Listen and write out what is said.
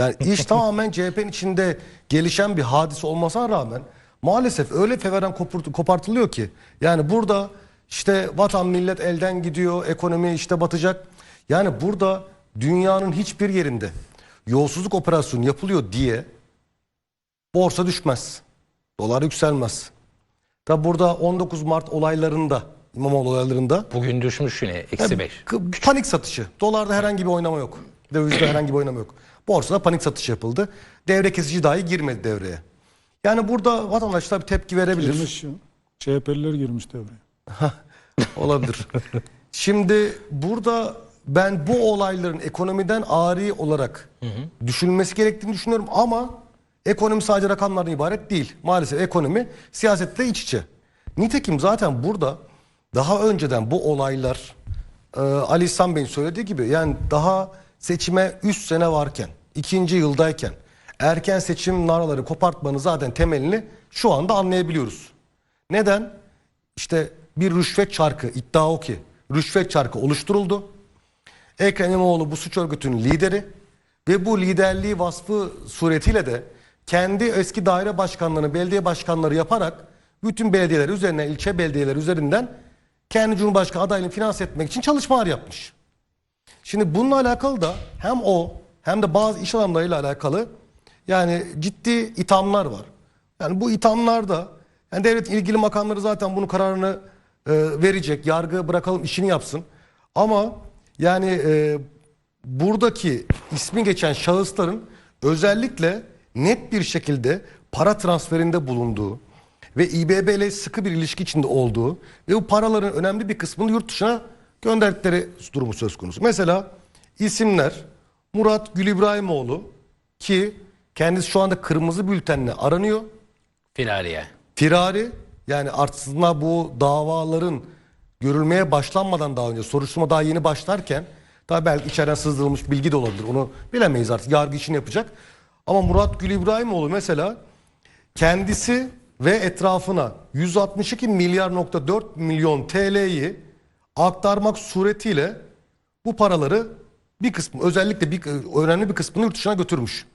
Yani iş tamamen CHP'nin içinde gelişen bir hadise olmasına rağmen maalesef öyle feveren kopurt- kopartılıyor ki. Yani burada işte vatan millet elden gidiyor, ekonomi işte batacak. Yani burada dünyanın hiçbir yerinde yolsuzluk operasyonu yapılıyor diye borsa düşmez. Dolar yükselmez. Tabi burada 19 Mart olaylarında, İmamoğlu olaylarında Bugün düşmüş yine eksi 5. K- Panik satışı. Dolarda herhangi bir oynama yok. Dövizde herhangi bir oynama yok. Borsada panik satış yapıldı. Devre kesici dahi girmedi devreye. Yani burada vatandaşlar bir tepki verebilir. Girmiş ya. CHP'liler girmiş devreye. Olabilir. Şimdi burada ben bu olayların ekonomiden ari olarak düşünülmesi gerektiğini düşünüyorum ama ekonomi sadece rakamlardan ibaret değil. Maalesef ekonomi siyasetle iç içe. Nitekim zaten burada daha önceden bu olaylar e, Ali İhsan Bey'in söylediği gibi yani daha seçime 3 sene varken, ikinci yıldayken erken seçim naraları kopartmanın zaten temelini şu anda anlayabiliyoruz. Neden? İşte bir rüşvet çarkı iddia o ki rüşvet çarkı oluşturuldu. Ekrem İmamoğlu bu suç örgütünün lideri ve bu liderliği vasfı suretiyle de kendi eski daire başkanlarını, belediye başkanları yaparak bütün belediyeler üzerinden, ilçe belediyeler üzerinden kendi Cumhurbaşkanı adaylığını finanse etmek için çalışmalar yapmış. Şimdi bununla alakalı da hem o hem de bazı iş adamlarıyla alakalı yani ciddi ithamlar var. Yani bu ithamlarda yani devlet ilgili makamları zaten bunun kararını e, verecek. Yargı bırakalım işini yapsın. Ama yani e, buradaki ismi geçen şahısların özellikle net bir şekilde para transferinde bulunduğu ve İBB ile sıkı bir ilişki içinde olduğu ve bu paraların önemli bir kısmını yurt dışına gönderdikleri durumu söz konusu. Mesela isimler Murat Gül İbrahimoğlu ki kendisi şu anda kırmızı bültenle aranıyor. Firariye. Firari yani aslında bu davaların görülmeye başlanmadan daha önce soruşturma daha yeni başlarken tabi belki içeriden sızdırılmış bilgi de olabilir. Onu bilemeyiz artık. Yargı işini yapacak. Ama Murat Gül İbrahimoğlu mesela kendisi ve etrafına 162 milyar nokta 4 milyon TL'yi aktarmak suretiyle bu paraları bir kısmı özellikle bir önemli bir kısmını yurt dışına götürmüş.